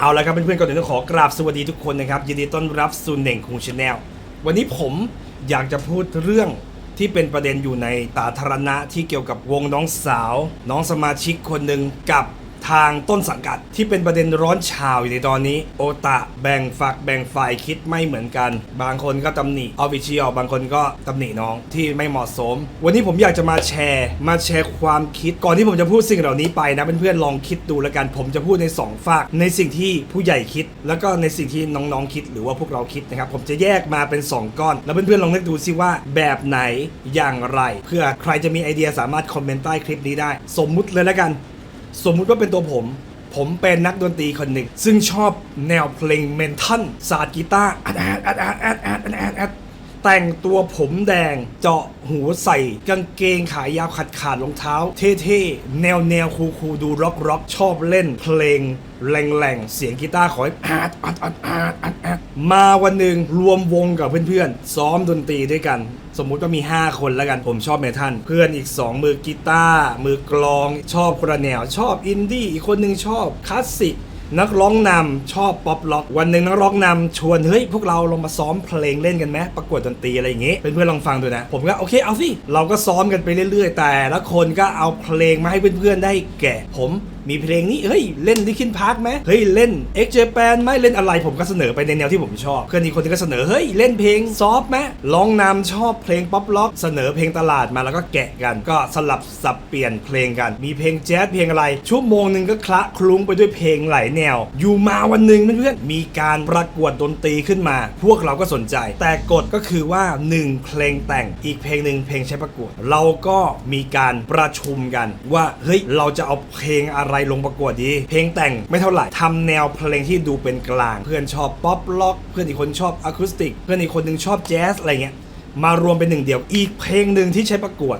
เอาละครับเพื่อนๆก่อนอื่นต้องขอกราบสวัสดีทุกคนนะครับยินดีต้อนรับสู่เน่งคุงชาแนลวันนี้ผมอยากจะพูดเรื่องที่เป็นประเด็นอยู่ในตาธารณะที่เกี่ยวกับวงน้องสาว น้องสมาชิกคนหนึ่งกับ ทางต้นสังกัดที่เป็นประเด็นร้อนชาวอยู่ในตอนนี้ โอตะแบ่งฝักแบ่งฝ่ายคิดไม่เหมือนกัน บางคนก็ตำหนิออฟฟิเชียลบางคนก็ตำหนิน้องที่ไม่เหมาะสม วันนี้ผมอยากจะมาแชร์ มาแชร์ความคิด ก่อนที่ผมจะพูดสิ่งเหล่านี้ไปนะเพื่อนๆลองคิดดูแล้วกัน ผมจะพูดในสองฝากในสิ่งที่ผู้ใหญ่คิด แล้วก็ในสิ่งที่น้องๆคิด หรือว่าพวกเราคิดนะครับผมจะแยกมาเป็นสองก้อน แล้วเพื่อนๆลองนึกดูซิว่าแบบไหนอย่างไร เพื่อใครจะมีไอเดียสามารถคอมเมนต์ใต้คลิปนี้ได้ สมมุติเลยแล้วกัน สมมุติว่าเป็นตัวผม ผมเป็นนักดนตรีคนหนึ่ง ซึ่งชอบแนวเพลงเมนทัลศาสตร์กีตาร์แอดแอดแอดแอดแอดแอดแอด แต่งตัวผมแดงเจาะหูใส่ กางเกงขายาวขาดขาดรองเท้า เท่ๆ แนวแนวคูคูดูร็อกร็อกชอบเล่นเพลงแรงๆ เสียงกีตาร์ขอให้แอดแอดอดแอดอดแอดมาวันหนึ่งรวมวงกับเพื่อนๆ ซ้อมดนตรีด้วยกัน สมมุติว่ามี 5 คนแล้วกันผมชอบเมทัลเพื่อนอีก 2 มือกีตาร์มือกลองชอบกระแนว ชอบอินดี้อีกคนหนึ่งชอบคลาสสิก นักร้องนำชอบป๊อปล็อก วันหนึ่งนักร้องนำชวนเฮ้ยพวกเราลงมาซ้อมเพลงเล่นกันไหมประกวดดนตรีอะไรอย่างงี้เพื่อนๆลองฟังดูนะ ผมก็โอเคเอาสิเราก็ซ้อมกันไปเรื่อยๆ แต่ละคนก็เอาเพลงมาให้เพื่อนๆได้แกะผมมีเพลงนี้เฮ้ยเล่นดิคินพาร์คไหมเฮ้ยเล่น X Japan ไหมเล่นอะไรผมก็เสนอไปในแนวที่ผมชอบเพื่อนอีกคนนึงก็เสนอเฮ้ยเล่นเพลงซอฟไหมร้องนำชอบเพลงป๊อปล็อกเสนอเพลงตลาดมาแล้วก็แกะกัน ก็สลับสับเปลี่ยนเพลงกัน มีเพลงแจ๊สเพลงอะไรชั่วโมงหนึ่งก็คละคลุ้งไปด้วยเพลงไหลแนว อยู่มาวันหนึ่งเพื่อนๆมีการประกวดดนตรีขึ้นมา พวกเราก็สนใจ แต่กฎก็คือว่า 1 เพลงแต่งอีกเพลงหนึ่งเพลงใช้ประกวด เราก็มีการประชุมกันว่าเฮ้ยเราจะเอาเพลงอะไรลงประกวดดี เพลงแต่งไม่เท่าไหร่ทำแนวเพลงที่ดูเป็นกลาง เพื่อนชอบป๊อปล็อก เพื่อนอีกคนชอบอะคูสติก เพื่อนอีกคนหนึงชอบแจ๊สอะไรเงี้ยมารวมเป็นหนึ่งเดียวอีกเพลงหนึ่งที่ใช้ประกวด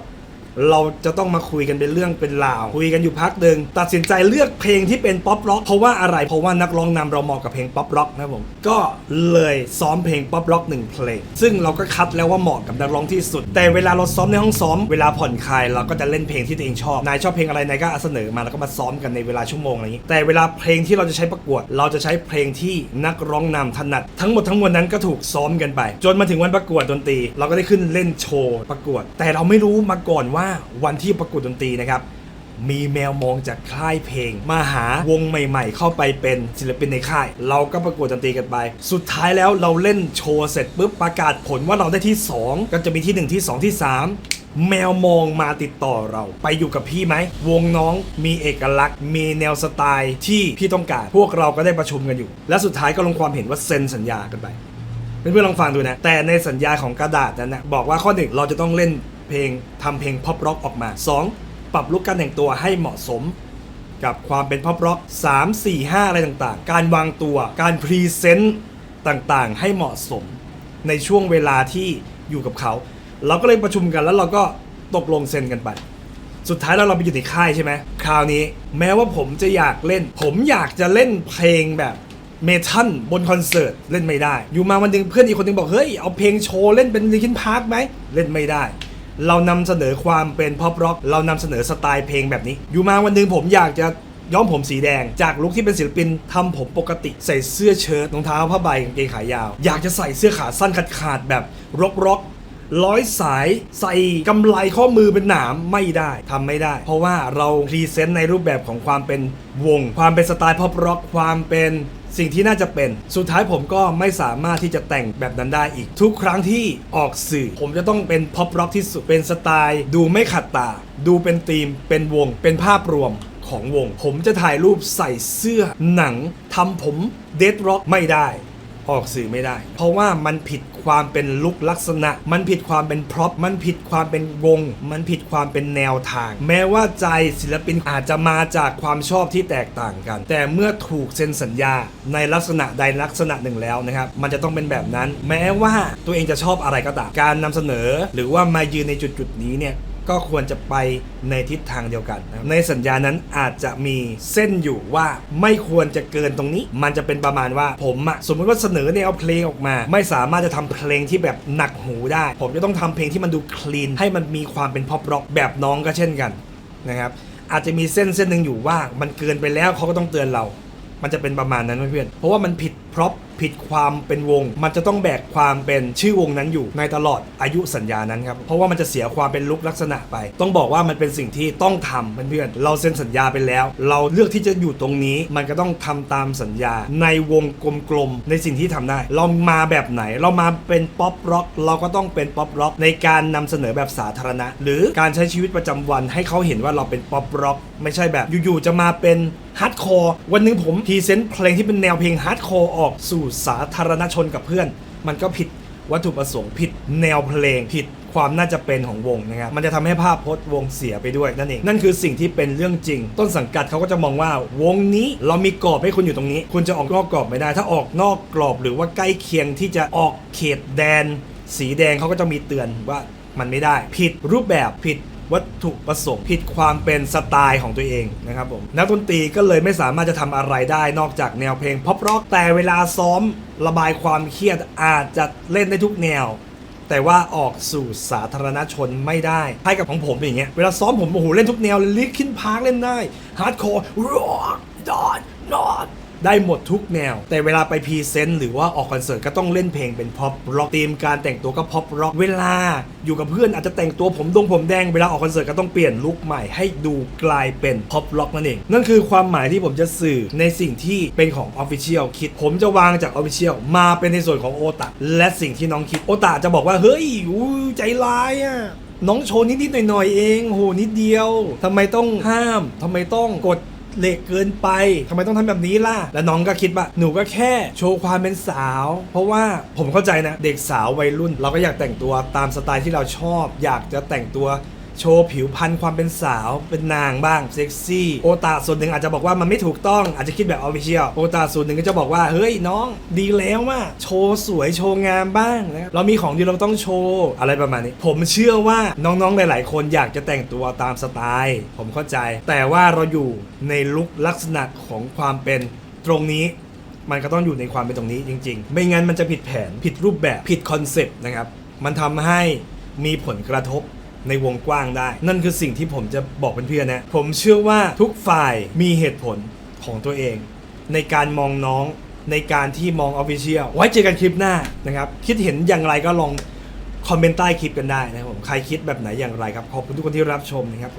เราจะต้องมาคุยกันเป็นเรื่องเป็นราว คุยกันอยู่พักหนึ่งตัดสินใจเลือกเพลงที่เป็นป๊อปร็อกเพราะว่าอะไรเพราะว่านักร้องนำเราเหมาะกับเพลงป๊อปร็อกนะผมก็เลยซ้อมเพลงป๊อปร็อกหนึ่งเพลง ซึ่งเราก็คัดแล้วว่าเหมาะกับนักร้องที่สุด แต่เวลาเราซ้อมในห้องซ้อมเวลาผ่อนคลายเราก็จะเล่นเพลงที่ตัวเองชอบนายชอบเพลงอะไรนายก็เสนอมาแล้วก็มาซ้อมกันในเวลาชั่วโมงอะไรอย่างนี้แต่เวลาเพลงที่เราจะใช้ประกวด เราจะใช้เพลงที่นักร้องนำถนัด ทั้งหมดทั้งมวลนั้นก็ถูกซ้อมกันไป จนมาถึงวันประกวดดนตรี เราก็ได้ขึ้นเล่นโชว์ประกวด แต่เราไม่รู้มาก่อนว่าวันที่ประกวดดนตรีนะครับ มีแมวมองจากค่ายเพลง มาหาวงใหม่ ๆ เข้าไปเป็นศิลปินในค่าย เราก็ประกวดดนตรีกันไป สุดท้ายแล้วเราเล่นโชว์เสร็จปุ๊บประกาศผลว่าเราได้ที่ 2 ก็จะมีที่ 1 ที่ 2 ที่ 3แมวมองมาติดต่อเรา ไปอยู่กับพี่ไหม วงน้องมีเอกลักษณ์ มีแนวสไตล์ที่พี่ต้องการ พวกเราก็ได้ประชุมกันอยู่ และสุดท้ายก็ลงความเห็นว่าเซ็นสัญญากันไปเพื่อนๆลองฟังดูนะ แต่ในสัญญาของกระดาษนั้นนะบอกว่าข้อหนึ่งเราจะต้องเล่น เพลงทำเพลงพ็อปร็อกออกมา 2. ปรับลุคการแต่งตัวให้เหมาะสม กับความเป็นพ็อปร็อก3 4 5 อะไรต่างๆ การวางตัวการพรีเซนต์ต่างๆ ให้เหมาะสม ในช่วงเวลาที่อยู่กับเขา เราก็เลยประชุมกันแล้วเราก็ตกลงเซ็นกันไปสุดท้ายแล้วเราไปอยู่ในค่ายใช่ไหมคราวนี้แม้ว่าผมจะอยากเล่น ผมอยากจะเล่นเพลงแบบเมทัลบนคอนเสิร์ตเล่นไม่ได้ อยู่มาวันหนึงเพื่อนอีกคนหนึงบอก เฮ้ย เอาเพลงโชว์เล่นเป็นลิคินพาร์คไหม เล่นไม่ได้ เรานำเสนอความเป็นพ็อปร็อกเรานำเสนอสไตล์เพลงแบบนี้ อยู่มาวันหนึงผมอยากจะย้อมผมสีแดง จากลุคที่เป็นศิลปินทำผมปกติ ใส่เสื้อเชิ้ตรองเท้าผ้าใบกางเกงขายาว อยากจะใส่เสื้อขาสั้นขาดๆแบบร็อกร็อกร้อยสายใส่กำไลข้อมือเป็นหนามไม่ได้ทำไม่ได้ เพราะว่าเราพรีเซนต์ในรูปแบบของความเป็นวง ความเป็นสไตล์พอปร็อกความเป็น สิ่งที่น่าจะเป็นสุดท้ายผมก็ไม่สามารถที่จะแต่งแบบนั้นได้อีก ทุกครั้งที่ออกสื่อ ผมจะต้องเป็นพ็อปร็อกที่สุดเป็นสไตล์ ดูไม่ขัดตา ดูเป็นธีม เป็นวง เป็นภาพรวมของวง ผมจะถ่ายรูปใส่เสื้อหนังทำผมเดดร็อกไม่ได้ ออกสื่อไม่ได้ เพราะว่ามันผิดความเป็นลุกลักษณะ มันผิดความเป็นพร็อพมันผิดความเป็นวง มันผิดความเป็นแนวทาง แม้ว่าใจศิลปินอาจจะมาจากความชอบที่แตกต่างกัน แต่เมื่อถูกเซ็นสัญญาในลักษณะใดลักษณะหนึ่งแล้วนะครับ มันจะต้องเป็นแบบนั้น แม้ว่าตัวเองจะชอบอะไรก็ตาม การนำเสนอ หรือว่ามายืนในจุดจุดๆนี้เนี่ย ก็ควรจะไปในทิศทางเดียวกันนะครับในสัญญานั้นอาจจะมีเส้นอยู่ว่าไม่ควรจะเกินตรงนี้ มันจะเป็นประมาณว่าผมอะสมมติว่าเสนอแนวเพลงออกมา ไม่สามารถจะทำเพลงที่แบบหนักหูได้ ผมจะต้องทำเพลงที่มันดูคลีนให้มันมีความเป็นพอปร็อกแบบน้องก็เช่นกันนะครับอาจจะมีเส้นเส้นหนึ่งอยู่ว่ามันเกินไปแล้วเขาก็ต้องเตือนเรา มันจะเป็นประมาณนั้นเพื่อนเพราะว่ามันผิดพราะ ผิดความเป็นวง มันจะต้องแบกความเป็นชื่อวงนั้นอยู่ในตลอดอายุสัญญานั้นครับเพราะว่ามันจะเสียความเป็นลุกลักษณะไป ต้องบอกว่ามันเป็นสิ่งที่ต้องทำเพื่อนๆเราเซ็นสัญญาไปแล้ว เราเลือกที่จะอยู่ตรงนี้ มันก็ต้องทำตามสัญญา ในวงกลมๆในสิ่งที่ทำได้ เรามาแบบไหน เรามาเป็นป๊อปร็อก เราก็ต้องเป็นป๊อปร็อกในการนำเสนอแบบสาธารณะ หรือการใช้ชีวิตประจำวัน ให้เขาเห็นว่าเราเป็นป๊อปร็อก ไม่ใช่แบบอยู่ๆจะมาเป็นฮาร์ดคอร์วันนึงผมพรีเซนต์เพลงที่เป็นแนวเพลงฮาร์ดคอร์ออกสู่สาธารณชนกับเพื่อน มันก็ผิดวัตถุประสงค์ผิดแนวเพลงผิดความน่าจะเป็นของวงนะครับ มันจะทำให้ภาพพจน์วงเสียไปด้วยนั่นเอง นั่นคือสิ่งที่เป็นเรื่องจริง ต้นสังกัดเขาก็จะมองว่าวงนี้เรามีกรอบให้คุณอยู่ตรงนี้ คุณจะออกนอกกรอบไม่ได้ ถ้าออกนอกกรอบหรือว่าใกล้เคียงที่จะออกเขตแดน สีแดงเขาก็จะมีเตือนว่ามันไม่ได้ ผิดรูปแบบผิด วัตถุประสงค์ ผิดความเป็นสไตล์ของตัวเองนะครับผมนักดนตรีก็เลยไม่สามารถจะทำอะไรได้นอกจากแนวเพลงพ็อปร็อกแต่เวลาซ้อมระบายความเครียดอาจจะเล่นได้ทุกแนวแต่ว่าออกสู่สาธารณชนไม่ได้ให้กับของผมอย่างเงี้ย เวลาซ้อมผมโอ้โหเล่นทุกแนวเลยลิคินพาร์คเล่นได้ ฮาร์ดคอร์ร็อกดอนนอต ได้หมดทุกแนว แต่เวลาไปพรีเซนต์หรือว่าออกคอนเสิร์ตก็ต้องเล่นเพลงเป็นพ็อปร็อกธีมการแต่งตัวก็พ็อปร็อกเวลา อยู่กับเพื่อนอาจจะแต่งตัวผมดงผมแดงเวลาออกคอนเสิร์ตก็ต้องเปลี่ยนลุคใหม่ให้ดูกลายเป็นพ็อปร็อกนั่นเองนั่นคือความหมายที่ผมจะสื่อในสิ่งที่เป็นของ Official คิด ผมจะวางจาก Official มาเป็นในส่วนของโอตาและสิ่งที่น้องคิดโอตาจะบอกว่าเฮ้ยอู้ใจร้ายอะน้องโชว์นิดๆหน่อยๆเอง โหนิดเดียวทำไมต้องห้ามทำไมต้องกด เหล็กเกินไปทำไมต้องทำแบบนี้ล่ะ แล้วน้องก็คิดว่าหนูก็แค่โชว์ความเป็นสาว เพราะว่าผมเข้าใจนะ เด็กสาววัยรุ่น เราก็อยากแต่งตัวตามสไตล์ที่เราชอบ อยากจะแต่งตัว โชว์ผิวพรรณความเป็นสาวเป็นนางบ้างเซ็กซี่โอตาส่วนหนึ่งอาจจะบอกว่ามันไม่ถูกต้องอาจจะคิดแบบออฟฟิเชียลโอตาส่วนหนึ่งก็จะบอกว่าเฮ้ยน้อง ดีแล้วว่าโชว์สวยโชว์งามบ้างนะครับเรามีของดีเราต้องโชว์อะไรประมาณนี้ ผมเชื่อว่าน้องๆหลาย ๆ คนอยากจะแต่งตัวตามสไตล์ผมเข้าใจ แต่ว่าเราอยู่ในลุคลักษณะของความเป็นตรงนี้มันก็ต้องอยู่ในความเป็นตรงนี้จริง ๆ ไม่งั้นมันจะผิดแผนผิดรูปแบบผิดคอนเซปต์นะครับ มันทำให้มีผลกระทบ ในวงกว้างได้ นั่นคือสิ่งที่ผมจะบอกเพื่อนๆนะ ผมเชื่อว่าทุกฝ่ายมีเหตุผลของตัวเอง ในการมองน้องในการที่มองออฟฟิเชียลไว้เจอกันคลิปหน้านะครับ คิดเห็นอย่างไรก็ลองคอมเมนต์ใต้คลิปกันได้นะครับผมใครคิดแบบไหนอย่างไรครับ ขอบคุณทุกคนที่รับชมนะครับ